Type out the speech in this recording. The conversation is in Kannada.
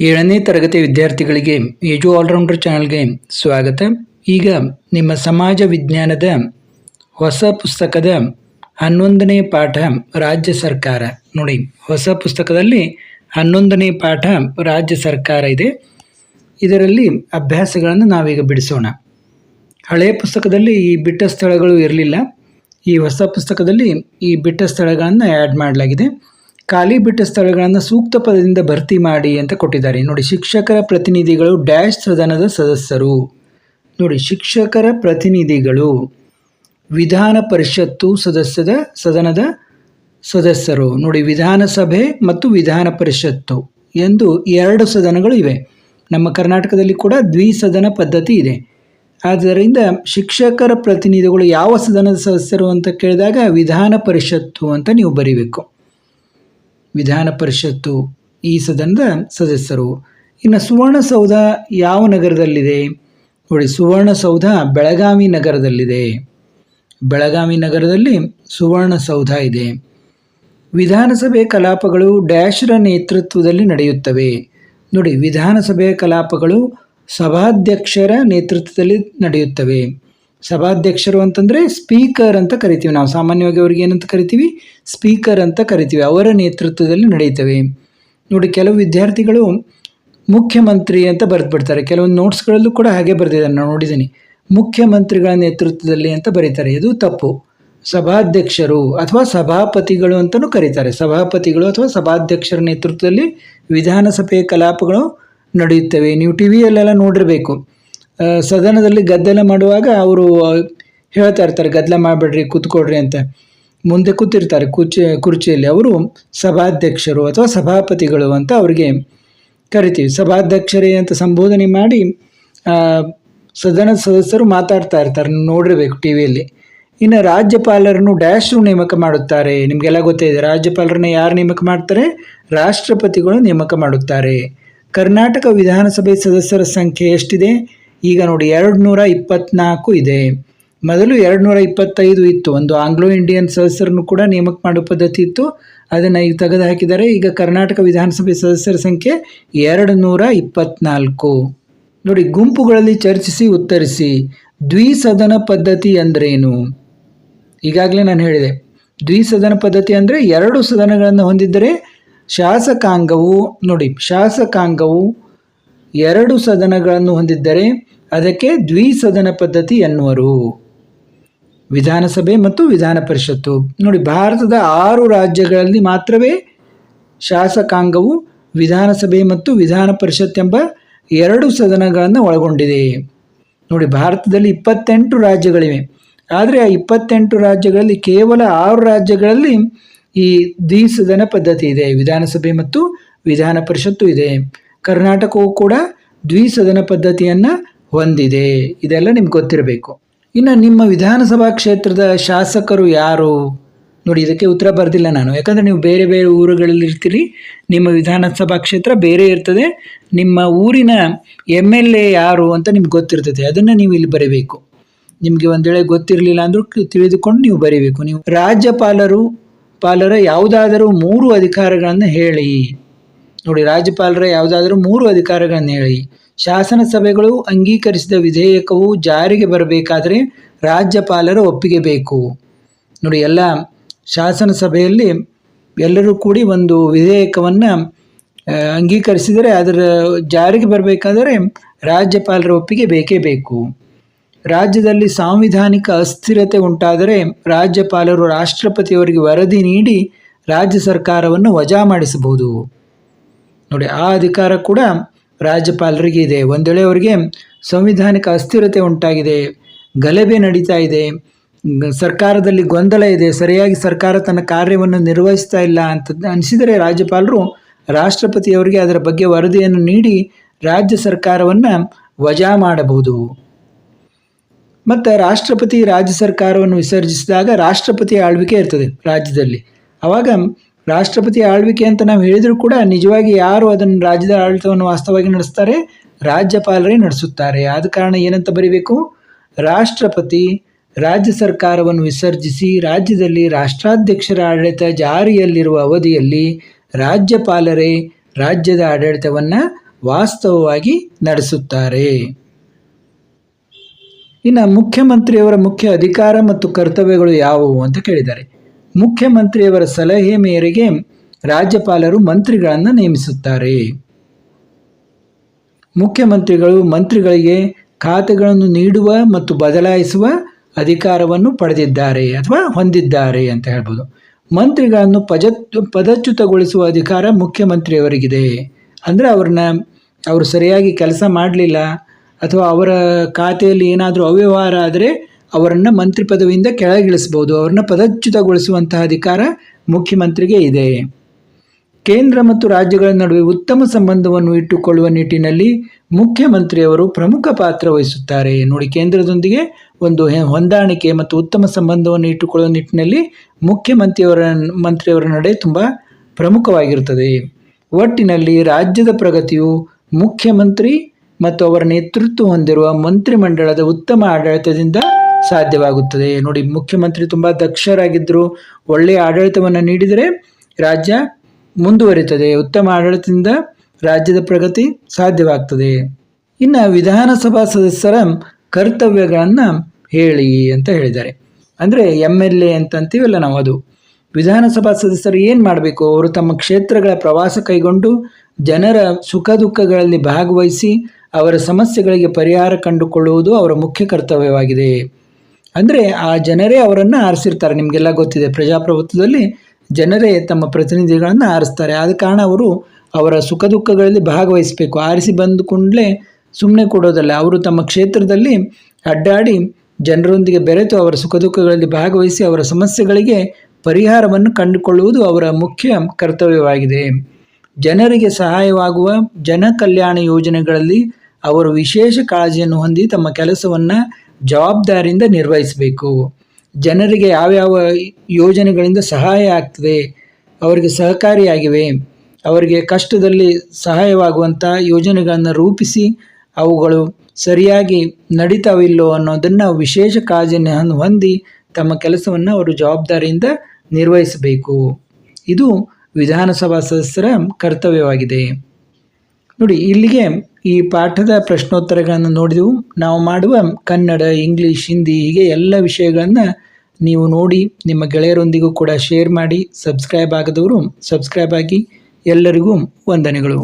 ಏಳನೇ ತರಗತಿ ವಿದ್ಯಾರ್ಥಿಗಳಿಗೆ ಏಜು ಆಲ್ರೌಂಡರ್ ಚಾನಲ್ಗೆ ಸ್ವಾಗತ. ಈಗ ನಿಮ್ಮ ಸಮಾಜ ವಿಜ್ಞಾನದ ಹೊಸ ಪುಸ್ತಕದ ಹನ್ನೊಂದನೇ ಪಾಠ ರಾಜ್ಯ ಸರ್ಕಾರ. ನೋಡಿ, ಹೊಸ ಪುಸ್ತಕದಲ್ಲಿ ಹನ್ನೊಂದನೇ ಪಾಠ ರಾಜ್ಯ ಸರ್ಕಾರ ಇದೆ. ಇದರಲ್ಲಿ ಅಭ್ಯಾಸಗಳನ್ನು ನಾವೀಗ ಬಿಡಿಸೋಣ. ಹಳೆಯ ಪುಸ್ತಕದಲ್ಲಿ ಈ ಬಿಟ್ಟ ಸ್ಥಳಗಳು ಇರಲಿಲ್ಲ. ಈ ಹೊಸ ಪುಸ್ತಕದಲ್ಲಿ ಈ ಬಿಟ್ಟ ಸ್ಥಳಗಳನ್ನು ಆ್ಯಡ್ ಮಾಡಲಾಗಿದೆ. ಖಾಲಿ ಬಿಟ್ಟ ಸ್ಥಳಗಳನ್ನು ಸೂಕ್ತ ಪದದಿಂದ ಭರ್ತಿ ಮಾಡಿ ಅಂತ ಕೊಟ್ಟಿದ್ದಾರೆ. ನೋಡಿ, ಶಿಕ್ಷಕರ ಪ್ರತಿನಿಧಿಗಳು ಡ್ಯಾಶ್ ಸದನದ ಸದಸ್ಯರು. ನೋಡಿ, ಶಿಕ್ಷಕರ ಪ್ರತಿನಿಧಿಗಳು ವಿಧಾನ ಪರಿಷತ್ತು ಸದಸ್ಯದ ಸದನದ ಸದಸ್ಯರು. ನೋಡಿ, ವಿಧಾನಸಭೆ ಮತ್ತು ವಿಧಾನ ಪರಿಷತ್ತು ಎಂದು ಎರಡು ಸದನಗಳು ಇವೆ. ನಮ್ಮ ಕರ್ನಾಟಕದಲ್ಲಿ ಕೂಡ ದ್ವಿಸದನ ಪದ್ಧತಿ ಇದೆ. ಆದ್ದರಿಂದ ಶಿಕ್ಷಕರ ಪ್ರತಿನಿಧಿಗಳು ಯಾವ ಸದನದ ಸದಸ್ಯರು ಅಂತ ಕೇಳಿದಾಗ ವಿಧಾನ ಪರಿಷತ್ತು ಅಂತ ನೀವು ಬರೀಬೇಕು. ವಿಧಾನ ಪರಿಷತ್ತು ಈ ಸದನದ ಸದಸ್ಯರು. ಇನ್ನು ಸುವರ್ಣಸೌಧ ಯಾವ ನಗರದಲ್ಲಿದೆ? ನೋಡಿ, ಸುವರ್ಣಸೌಧ ಬೆಳಗಾವಿ ನಗರದಲ್ಲಿದೆ. ಬೆಳಗಾವಿ ನಗರದಲ್ಲಿ ಸುವರ್ಣಸೌಧ ಇದೆ. ವಿಧಾನಸಭೆ ಕಲಾಪಗಳು ಡ್ಯಾಶ್ರ ನೇತೃತ್ವದಲ್ಲಿ ನಡೆಯುತ್ತವೆ. ನೋಡಿ, ವಿಧಾನಸಭೆ ಕಲಾಪಗಳು ಸಭಾಧ್ಯಕ್ಷರ ನೇತೃತ್ವದಲ್ಲಿ ನಡೆಯುತ್ತವೆ. ಸಭಾಧ್ಯಕ್ಷರು ಅಂತಂದರೆ ಸ್ಪೀಕರ್ ಅಂತ ಕರಿತೀವಿ. ನಾವು ಸಾಮಾನ್ಯವಾಗಿ ಅವ್ರಿಗೆ ಏನಂತ ಕರಿತೀವಿ? ಸ್ಪೀಕರ್ ಅಂತ ಕರಿತೀವಿ. ಅವರ ನೇತೃತ್ವದಲ್ಲಿ ನಡೆಯುತ್ತವೆ ನೋಡಿ, ಕೆಲವು ವಿದ್ಯಾರ್ಥಿಗಳು ಮುಖ್ಯಮಂತ್ರಿ ಅಂತ ಬರೆದ್ಬಿಡ್ತಾರೆ. ಕೆಲವೊಂದು ನೋಟ್ಸ್ಗಳಲ್ಲೂ ಕೂಡ ಹಾಗೆ ಬರೆದಿದ್ದಾರೆ. ನಾನು ನೋಡಿದ್ದೀನಿ. ಮುಖ್ಯಮಂತ್ರಿಗಳ ನೇತೃತ್ವದಲ್ಲಿ ಅಂತ ಬರೀತಾರೆ. ಇದು ತಪ್ಪು. ಸಭಾಧ್ಯಕ್ಷರು ಅಥವಾ ಸಭಾಪತಿಗಳು ಅಂತಲೂ ಕರೀತಾರೆ. ಸಭಾಪತಿಗಳು ಅಥವಾ ಸಭಾಧ್ಯಕ್ಷರ ನೇತೃತ್ವದಲ್ಲಿ ವಿಧಾನಸಭೆಯ ಕಲಾಪಗಳು ನಡೆಯುತ್ತವೆ. ನೀವು ಟಿ ವಿಯಲ್ಲೆಲ್ಲ ನೋಡಿರಬೇಕು. ಸದನದಲ್ಲಿ ಗದ್ದಲ ಮಾಡುವಾಗ ಅವರು ಹೇಳ್ತಾ ಇರ್ತಾರೆ, ಗದ್ದಲ ಮಾಡಬೇಡ್ರಿ ಕೂತ್ಕೊಡ್ರಿ ಅಂತ. ಮುಂದೆ ಕೂತಿರ್ತಾರೆ ಕುರ್ಚಿ ಕುರ್ಚಿಯಲ್ಲಿ. ಅವರು ಸಭಾಧ್ಯಕ್ಷರು ಅಥವಾ ಸಭಾಪತಿಗಳು ಅಂತ ಅವರಿಗೆ ಕರಿತೀವಿ. ಸಭಾಧ್ಯಕ್ಷರೇ ಅಂತ ಸಂಬೋಧನೆ ಮಾಡಿ ಸದನದ ಸದಸ್ಯರು ಮಾತಾಡ್ತಾ ಇರ್ತಾರೆ. ನೋಡಿರ್ಬೇಕು ಟಿ ವಿಯಲ್ಲಿ. ಇನ್ನು ರಾಜ್ಯಪಾಲರನ್ನು ಡ್ಯಾಶ್ರು ನೇಮಕ ಮಾಡುತ್ತಾರೆ. ನಿಮಗೆಲ್ಲ ಗೊತ್ತೇ ಇದೆ, ರಾಜ್ಯಪಾಲರನ್ನ ಯಾರು ನೇಮಕ ಮಾಡ್ತಾರೆ? ರಾಷ್ಟ್ರಪತಿಗಳು ನೇಮಕ ಮಾಡುತ್ತಾರೆ. ಕರ್ನಾಟಕ ವಿಧಾನಸಭೆ ಸದಸ್ಯರ ಸಂಖ್ಯೆ ಎಷ್ಟಿದೆ? ಈಗ ನೋಡಿ ಎರಡು ನೂರ ಇಪ್ಪತ್ನಾಲ್ಕು ಇದೆ. ಮೊದಲು ಎರಡು ನೂರ ಇಪ್ಪತ್ತೈದು ಇತ್ತು. ಒಂದು ಆಂಗ್ಲೋ ಇಂಡಿಯನ್ ಸದಸ್ಯರನ್ನು ಕೂಡ ನೇಮಕ ಮಾಡೋ ಪದ್ಧತಿ ಇತ್ತು. ಅದನ್ನು ಈಗ ತೆಗೆದು ಹಾಕಿದ್ದಾರೆ ಈಗ ಕರ್ನಾಟಕ ವಿಧಾನಸಭೆ ಸದಸ್ಯರ ಸಂಖ್ಯೆ ಎರಡು ನೂರ ಇಪ್ಪತ್ನಾಲ್ಕು ನೋಡಿ, ಗುಂಪುಗಳಲ್ಲಿ ಚರ್ಚಿಸಿ, ಉತ್ತರಿಸಿ. ದ್ವಿಸದನ ಪದ್ಧತಿ ಅಂದ್ರೇನು? ಈಗಾಗಲೇ ನಾನು ಹೇಳಿದೆ. ದ್ವಿಸದನ ಪದ್ಧತಿ ಅಂದರೆ ಎರಡು ಸದನಗಳನ್ನು ಹೊಂದಿದ್ದರೆ ಶಾಸಕಾಂಗವು, ನೋಡಿ, ಶಾಸಕಾಂಗವು ಎರಡು ಸದನಗಳನ್ನು ಹೊಂದಿದ್ದರೆ ಅದಕ್ಕೆ ದ್ವಿಸದನ ಪದ್ಧತಿ ಎನ್ನುವರು. ವಿಧಾನಸಭೆ ಮತ್ತು ವಿಧಾನ ಪರಿಷತ್ತು. ನೋಡಿ, ಭಾರತದ ಆರು ರಾಜ್ಯಗಳಲ್ಲಿ ಮಾತ್ರವೇ ಶಾಸಕಾಂಗವು ವಿಧಾನಸಭೆ ಮತ್ತು ವಿಧಾನ ಪರಿಷತ್ ಎಂಬ ಎರಡು ಸದನಗಳನ್ನು ಒಳಗೊಂಡಿದೆ. ನೋಡಿ, ಭಾರತದಲ್ಲಿ ಇಪ್ಪತ್ತೆಂಟು ರಾಜ್ಯಗಳಿವೆ. ಆದರೆ ಆ ಇಪ್ಪತ್ತೆಂಟು ರಾಜ್ಯಗಳಲ್ಲಿ ಕೇವಲ ಆರು ರಾಜ್ಯಗಳಲ್ಲಿ ಈ ದ್ವಿಸದನ ಪದ್ಧತಿ ಇದೆ. ವಿಧಾನಸಭೆ ಮತ್ತು ವಿಧಾನ ಪರಿಷತ್ತು ಇದೆ. ಕರ್ನಾಟಕವು ಕೂಡ ದ್ವಿಸದನ ಪದ್ಧತಿಯನ್ನು ಹೊಂದಿದೆ. ಇದೆಲ್ಲ ನಿಮ್ಗೆ ಗೊತ್ತಿರಬೇಕು. ಇನ್ನು ನಿಮ್ಮ ವಿಧಾನಸಭಾ ಕ್ಷೇತ್ರದ ಶಾಸಕರು ಯಾರು? ನೋಡಿ, ಇದಕ್ಕೆ ಉತ್ತರ ಬರೆದಿಲ್ಲ ನಾನು. ಯಾಕಂದರೆ ನೀವು ಬೇರೆ ಬೇರೆ ಊರುಗಳಲ್ಲಿ ಇರ್ತೀರಿ, ನಿಮ್ಮ ವಿಧಾನಸಭಾ ಕ್ಷೇತ್ರ ಬೇರೆ ಇರ್ತದೆ, ನಿಮ್ಮ ಊರಿನ ಎಂ ಎಲ್ ಎ ಯಾರು ಅಂತ ನಿಮ್ಗೆ ಗೊತ್ತಿರ್ತದೆ. ಅದನ್ನು ನೀವು ಇಲ್ಲಿ ಬರೀಬೇಕು. ನಿಮಗೆ ಒಂದು ವೇಳೆ ಗೊತ್ತಿರಲಿಲ್ಲ ಅಂದರೂ ತಿಳಿದುಕೊಂಡು ನೀವು ಬರೀಬೇಕು. ನೀವು ರಾಜ್ಯಪಾಲರು, ಪಾಲರ ಯಾವುದಾದರೂ ಮೂರು ಅಧಿಕಾರಗಳನ್ನು ಹೇಳಿ. ನೋಡಿ, ರಾಜ್ಯಪಾಲರ ಯಾವುದಾದರೂ ಮೂರು ಅಧಿಕಾರಗಳನ್ನು ಹೇಳಿ. ಶಾಸನ ಸಭೆಗಳು ಅಂಗೀಕರಿಸಿದ ವಿಧೇಯಕವು ಜಾರಿಗೆ ಬರಬೇಕಾದರೆ ರಾಜ್ಯಪಾಲರ ಒಪ್ಪಿಗೆ ಬೇಕು. ನೋಡಿ, ಎಲ್ಲ ಶಾಸನ ಸಭೆಯಲ್ಲಿ ಎಲ್ಲರೂ ಕೂಡಿ ಒಂದು ವಿಧೇಯಕವನ್ನು ಅಂಗೀಕರಿಸಿದರೆ ಅದರ ಜಾರಿಗೆ ಬರಬೇಕಾದರೆ ರಾಜ್ಯಪಾಲರ ಒಪ್ಪಿಗೆ ಬೇಕೇ ಬೇಕು. ರಾಜ್ಯದಲ್ಲಿ ಸಾಂವಿಧಾನಿಕ ಅಸ್ಥಿರತೆ ಉಂಟಾದರೆ ರಾಜ್ಯಪಾಲರು ರಾಷ್ಟ್ರಪತಿಯವರಿಗೆ ವರದಿ ನೀಡಿ ರಾಜ್ಯ ಸರ್ಕಾರವನ್ನು ವಜಾ ಮಾಡಿಸಬಹುದು. ನೋಡಿ, ಆ ಅಧಿಕಾರ ಕೂಡ ರಾಜ್ಯಪಾಲರಿಗೆ ಇದೆ. ಒಂದು ವೇಳೆ ಅವರಿಗೆ ಸಂವಿಧಾನಿಕ ಅಸ್ಥಿರತೆ ಉಂಟಾಗಿದೆ. ಗಲಭೆ ನಡೀತಾ ಇದೆ. ಸರ್ಕಾರದಲ್ಲಿ ಗೊಂದಲ ಇದೆ. ಸರಿಯಾಗಿ ಸರ್ಕಾರ ತನ್ನ ಕಾರ್ಯವನ್ನು ನಿರ್ವಹಿಸ್ತಾ ಇಲ್ಲ ಅಂತ ಅನಿಸಿದರೆ ರಾಜ್ಯಪಾಲರು ರಾಷ್ಟ್ರಪತಿಯವರಿಗೆ ಅದರ ಬಗ್ಗೆ ವರದಿಯನ್ನು ನೀಡಿ ರಾಜ್ಯ ಸರ್ಕಾರವನ್ನು ವಜಾ ಮಾಡಬಹುದು. ಮತ್ತು ರಾಷ್ಟ್ರಪತಿ ರಾಜ್ಯ ಸರ್ಕಾರವನ್ನು ವಿಸರ್ಜಿಸಿದಾಗ ರಾಷ್ಟ್ರಪತಿ ಆಳ್ವಿಕೆ ಇರ್ತದೆ ರಾಜ್ಯದಲ್ಲಿ. ಆವಾಗ ರಾಷ್ಟ್ರಪತಿ ಆಳ್ವಿಕೆ ಅಂತ ನಾವು ಹೇಳಿದರೂ ಕೂಡ ನಿಜವಾಗಿ ಯಾರು ಅದನ್ನು ರಾಜ್ಯದ ಆಡಳಿತವನ್ನು ವಾಸ್ತವವಾಗಿ ನಡೆಸ್ತಾರೆ? ರಾಜ್ಯಪಾಲರೇ ನಡೆಸುತ್ತಾರೆ. ಆದ ಕಾರಣ ಏನಂತ ಬರೀಬೇಕು? ರಾಷ್ಟ್ರಪತಿ ರಾಜ್ಯ ಸರ್ಕಾರವನ್ನು ವಿಸರ್ಜಿಸಿ ರಾಜ್ಯದಲ್ಲಿ ರಾಷ್ಟ್ರಾಧ್ಯಕ್ಷರ ಆಡಳಿತ ಜಾರಿಯಲ್ಲಿರುವ ಅವಧಿಯಲ್ಲಿ ರಾಜ್ಯಪಾಲರೇ ರಾಜ್ಯದ ಆಡಳಿತವನ್ನು ವಾಸ್ತವವಾಗಿ ನಡೆಸುತ್ತಾರೆ. ಇನ್ನು ಮುಖ್ಯಮಂತ್ರಿಯವರ ಮುಖ್ಯ ಅಧಿಕಾರ ಮತ್ತು ಕರ್ತವ್ಯಗಳು ಯಾವುವು ಅಂತ ಕೇಳಿದ್ದಾರೆ. ಮುಖ್ಯಮಂತ್ರಿಯವರ ಸಲಹೆ ಮೇರೆಗೆ ರಾಜ್ಯಪಾಲರು ಮಂತ್ರಿಗಳನ್ನು ನೇಮಿಸುತ್ತಾರೆ. ಮುಖ್ಯಮಂತ್ರಿಗಳು ಮಂತ್ರಿಗಳಿಗೆ ಖಾತೆಗಳನ್ನು ನೀಡುವ ಮತ್ತು ಬದಲಾಯಿಸುವ ಅಧಿಕಾರವನ್ನು ಪಡೆದಿದ್ದಾರೆ ಅಥವಾ ಹೊಂದಿದ್ದಾರೆ ಅಂತ ಹೇಳ್ಬೋದು. ಮಂತ್ರಿಗಳನ್ನು ಪಜ, ಪದಚ್ಯುತಗೊಳಿಸುವ ಅಧಿಕಾರ ಮುಖ್ಯಮಂತ್ರಿಯವರಿಗಿದೆ. ಅಂದರೆ ಅವ್ರನ್ನ ಅವರು ಸರಿಯಾಗಿ ಕೆಲಸ ಮಾಡಲಿಲ್ಲ ಅಥವಾ ಅವರ ಖಾತೆಯಲ್ಲಿ ಏನಾದರೂ ಅವ್ಯವಹಾರ ಆದರೆ ಅವರನ್ನು ಮಂತ್ರಿ ಪದವಿಯಿಂದ ಕೆಳಗಿಳಿಸಬಹುದು. ಅವರನ್ನ ಪದಚ್ಯುತಗೊಳಿಸುವಂತಹ ಅಧಿಕಾರ ಮುಖ್ಯಮಂತ್ರಿಗೆ ಇದೆ. ಕೇಂದ್ರ ಮತ್ತು ರಾಜ್ಯಗಳ ನಡುವೆ ಉತ್ತಮ ಸಂಬಂಧವನ್ನು ಇಟ್ಟುಕೊಳ್ಳುವ ನಿಟ್ಟಿನಲ್ಲಿ ಮುಖ್ಯಮಂತ್ರಿಯವರು ಪ್ರಮುಖ ಪಾತ್ರ ವಹಿಸುತ್ತಾರೆ. ನೋಡಿ, ಕೇಂದ್ರದೊಂದಿಗೆ ಒಂದು ಹೊಂದಾಣಿಕೆ ಮತ್ತು ಉತ್ತಮ ಸಂಬಂಧವನ್ನು ಇಟ್ಟುಕೊಳ್ಳುವ ನಿಟ್ಟಿನಲ್ಲಿ ಮುಖ್ಯಮಂತ್ರಿಯವರ, ಮಂತ್ರಿಯವರ ನಡೆ ತುಂಬ ಪ್ರಮುಖವಾಗಿರುತ್ತದೆ. ಒಟ್ಟಿನಲ್ಲಿ ರಾಜ್ಯದ ಪ್ರಗತಿಯು ಮುಖ್ಯಮಂತ್ರಿ ಮತ್ತು ಅವರ ನೇತೃತ್ವ ಹೊಂದಿರುವ ಮಂತ್ರಿಮಂಡಲದ ಉತ್ತಮ ಆಡಳಿತದಿಂದ ಸಾಧ್ಯವಾಗುತ್ತದೆ. ನೋಡಿ, ಮುಖ್ಯಮಂತ್ರಿ ತುಂಬ ದಕ್ಷರಾಗಿದ್ದರು ಒಳ್ಳೆಯ ಆಡಳಿತವನ್ನು ನೀಡಿದರೆ ರಾಜ್ಯ ಮುಂದುವರಿತದೆ. ಉತ್ತಮ ಆಡಳಿತದಿಂದ ರಾಜ್ಯದ ಪ್ರಗತಿ ಸಾಧ್ಯವಾಗ್ತದೆ. ಇನ್ನು ವಿಧಾನಸಭಾ ಸದಸ್ಯರ ಕರ್ತವ್ಯಗಳನ್ನು ಹೇಳಿ ಅಂತ ಹೇಳಿದ್ದಾರೆ. ಅಂದರೆ ಎಂ ಎಲ್ ಎ ಅಂತ ಅಂತೀವಲ್ಲ ನಾವು ಅದು. ವಿಧಾನಸಭಾ ಸದಸ್ಯರು ಏನು ಮಾಡಬೇಕು? ಅವರು ತಮ್ಮ ಕ್ಷೇತ್ರಗಳ ಪ್ರವಾಸ ಕೈಗೊಂಡು ಜನರ ಸುಖ ದುಃಖಗಳಲ್ಲಿ ಭಾಗವಹಿಸಿ ಅವರ ಸಮಸ್ಯೆಗಳಿಗೆ ಪರಿಹಾರ ಕಂಡುಕೊಳ್ಳುವುದು ಅವರ ಮುಖ್ಯ ಕರ್ತವ್ಯವಾಗಿದೆ. ಅಂದರೆ ಆ ಜನರೇ ಅವರನ್ನು ಆರಿಸಿರ್ತಾರೆ. ನಿಮಗೆಲ್ಲ ಗೊತ್ತಿದೆ, ಪ್ರಜಾಪ್ರಭುತ್ವದಲ್ಲಿ ಜನರೇ ತಮ್ಮ ಪ್ರತಿನಿಧಿಗಳನ್ನು ಆರಿಸ್ತಾರೆ. ಆದ ಕಾರಣ ಅವರು ಅವರ ಸುಖ ದುಃಖಗಳಲ್ಲಿ ಭಾಗವಹಿಸಬೇಕು. ಆರಿಸಿ ಬಂದ ಸುಮ್ಮನೆ ಕೊಡೋದಲ್ಲ, ಅವರು ತಮ್ಮ ಕ್ಷೇತ್ರದಲ್ಲಿ ಅಡ್ಡಾಡಿ ಜನರೊಂದಿಗೆ ಬೆರೆತು ಅವರ ಸುಖ ದುಃಖಗಳಲ್ಲಿ ಭಾಗವಹಿಸಿ ಅವರ ಸಮಸ್ಯೆಗಳಿಗೆ ಪರಿಹಾರವನ್ನು ಕಂಡುಕೊಳ್ಳುವುದು ಅವರ ಮುಖ್ಯ ಕರ್ತವ್ಯವಾಗಿದೆ. ಜನರಿಗೆ ಸಹಾಯವಾಗುವ ಜನ ಕಲ್ಯಾಣ ಯೋಜನೆಗಳಲ್ಲಿ ಅವರು ವಿಶೇಷ ಕಾಳಜಿಯನ್ನು ಹೊಂದಿ ತಮ್ಮ ಕೆಲಸವನ್ನು ಜವಾಬ್ದಾರಿಯಿಂದ ನಿರ್ವಹಿಸಬೇಕು. ಜನರಿಗೆ ಯಾವ್ಯಾವ ಯೋಜನೆಗಳಿಂದ ಸಹಾಯ ಆಗ್ತದೆ, ಅವರಿಗೆ ಸಹಕಾರಿಯಾಗಿವೆ, ಅವರಿಗೆ ಕಷ್ಟದಲ್ಲಿ ಸಹಾಯವಾಗುವಂಥ ಯೋಜನೆಗಳನ್ನು ರೂಪಿಸಿ ಅವುಗಳು ಸರಿಯಾಗಿ ನಡೀತಾವಿಲ್ಲೋ ಅನ್ನೋದನ್ನು ವಿಶೇಷ ಕಾಳಜಿಯನ್ನು ಹೊಂದಿ ತಮ್ಮ ಕೆಲಸವನ್ನು ಅವರು ಜವಾಬ್ದಾರಿಯಿಂದ ನಿರ್ವಹಿಸಬೇಕು. ಇದು ವಿಧಾನಸಭಾ ಸದಸ್ಯರ ಕರ್ತವ್ಯವಾಗಿದೆ. ನೋಡಿ, ಇಲ್ಲಿಗೆ ಈ ಪಾಠದ ಪ್ರಶ್ನೋತ್ತರಗಳನ್ನು ನೋಡಿದೆವು. ನಾವು ಮಾಡುವ ಕನ್ನಡ, ಇಂಗ್ಲೀಷ್, ಹಿಂದಿ ಹೀಗೆ ಎಲ್ಲ ವಿಷಯಗಳನ್ನು ನೀವು ನೋಡಿ, ನಿಮ್ಮ ಗೆಳೆಯರೊಂದಿಗೂ ಕೂಡ ಶೇರ್ ಮಾಡಿ, ಸಬ್ಸ್ಕ್ರೈಬ್ ಆಗದವರು ಸಬ್ಸ್ಕ್ರೈಬ್ ಆಗಿ ಎಲ್ಲರಿಗೂ ವಂದನೆಗಳು.